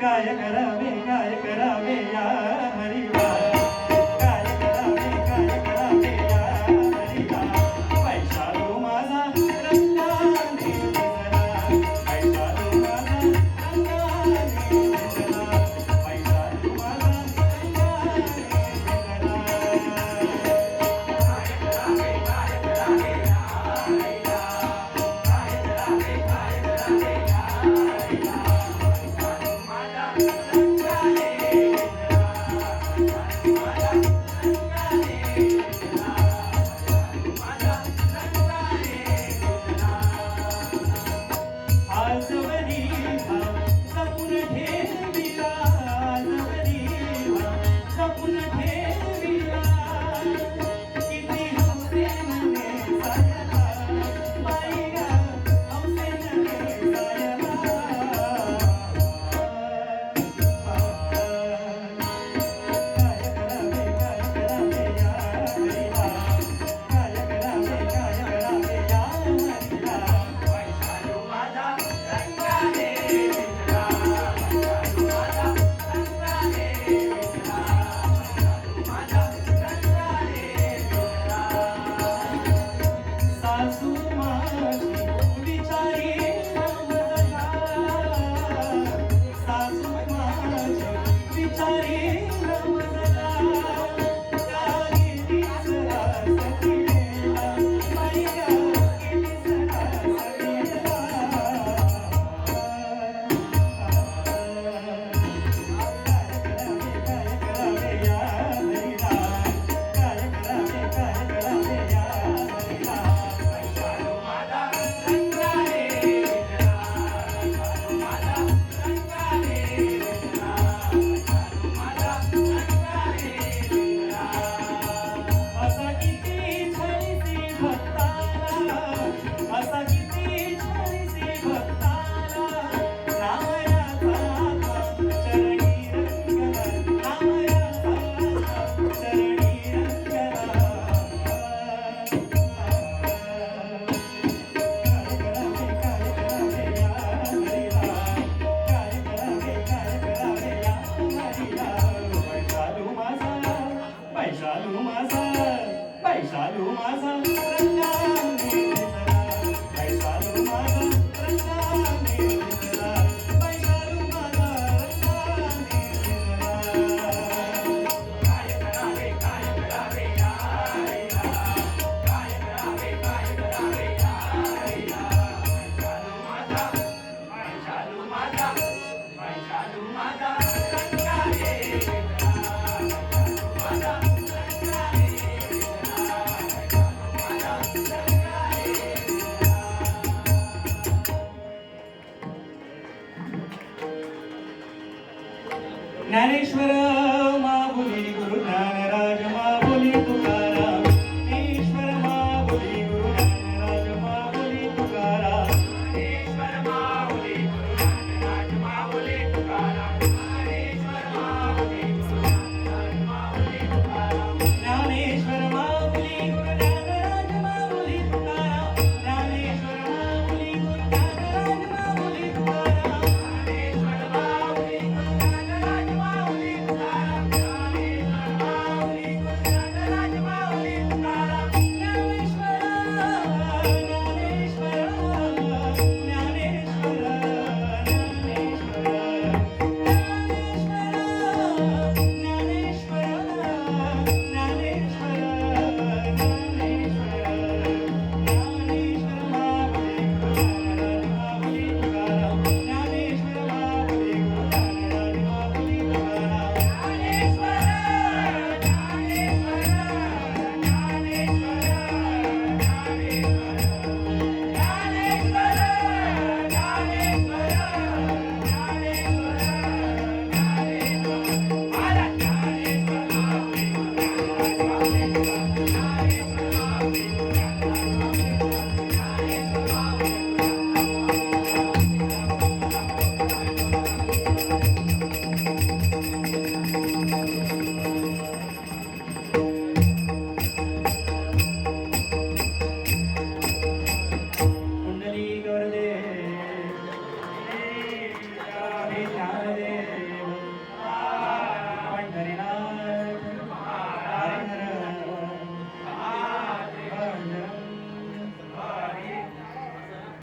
காய கரவே காய கரவே யா ஹரிவா Caralho, mas a... Jnaneshwara మా గురు జ్ఞాన